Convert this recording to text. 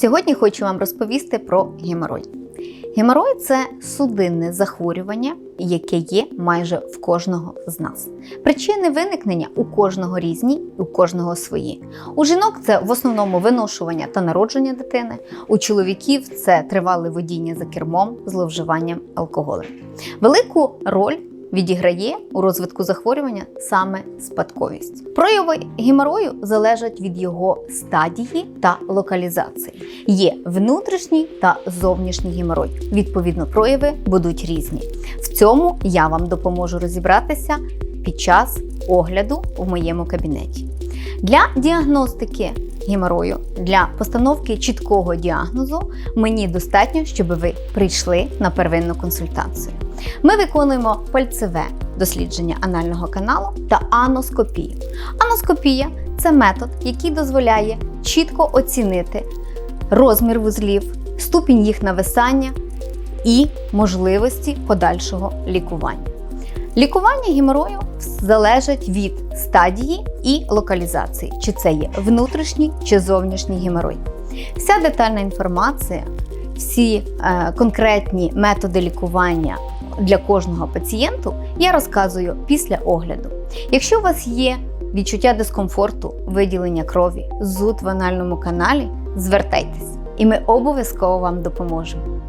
Сьогодні хочу вам розповісти про геморой. Геморой це судинне захворювання, яке є майже в кожного з нас. Причини виникнення у кожного різні, у кожного свої. У жінок це в основному виношування та народження дитини, у чоловіків це тривале водіння за кермом, зловживанням алкоголем. Велику роль відіграє у розвитку захворювання саме спадковість. Прояви геморою залежать від його стадії та локалізації. Є внутрішній та зовнішній геморой. Відповідно, прояви будуть різні. В цьому я вам допоможу розібратися під час огляду в моєму кабінеті. Для діагностики геморою, для постановки чіткого діагнозу мені достатньо, щоб ви прийшли на первинну консультацію. Ми виконуємо пальцеве дослідження анального каналу та аноскопію. Аноскопія це метод, який дозволяє чітко оцінити розмір вузлів, ступінь їх нависання і можливості подальшого лікування. Лікування геморою залежить від стадії і локалізації, чи це є внутрішній чи зовнішній геморой. Вся детальна інформація, всі е, конкретні методи лікування для кожного пацієнту я розказую після огляду. Якщо у вас є відчуття дискомфорту, виділення крові, зуд в анальному каналі, звертайтесь, і ми обов'язково вам допоможемо.